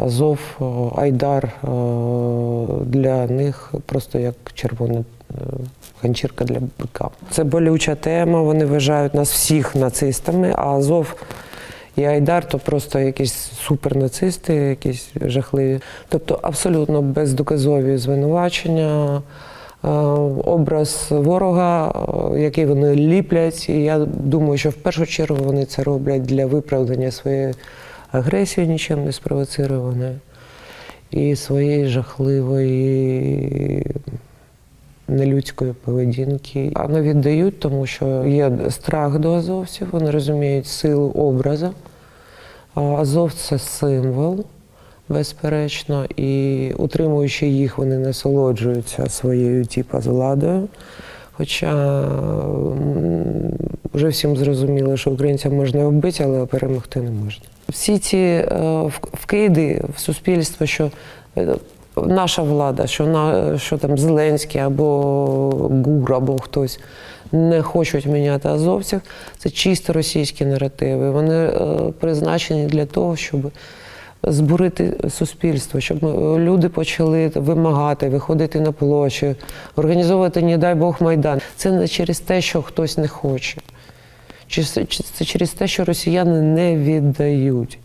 Азов, е, Айдар е, для них просто як червона е, ганчірка для бика. Це болюча тема. Вони вважають нас всіх нацистами, а Азов і Айдар то просто якісь супернацисти, якісь жахливі. Тобто абсолютно бездоказові звинувачення. Образ ворога, який вони ліплять, і я думаю, що в першу чергу вони це роблять для виправдання своєї агресії, нічим не спровоцированої, і своєї жахливої нелюдської поведінки. Вони віддають, тому що є страх до азовців, вони розуміють силу образу. Азов це символ, безперечно, і утримуючи їх, вони насолоджуються своєю типу, владою. Хоча вже всім зрозуміло, що українцям можна вбити, але перемогти не можна. Всі ці е, вкиди в суспільство, що е, наша влада, що, на, що там Зеленський або ГУР, або хтось не хочуть міняти азовців, це чисто російські наративи. Вони е, призначені для того, щоб збурити суспільство, щоб люди почали вимагати, виходити на площі, організовувати, не дай Бог, майдан. Це не через те, що хтось не хоче. Чи це через те, що росіяни не віддають.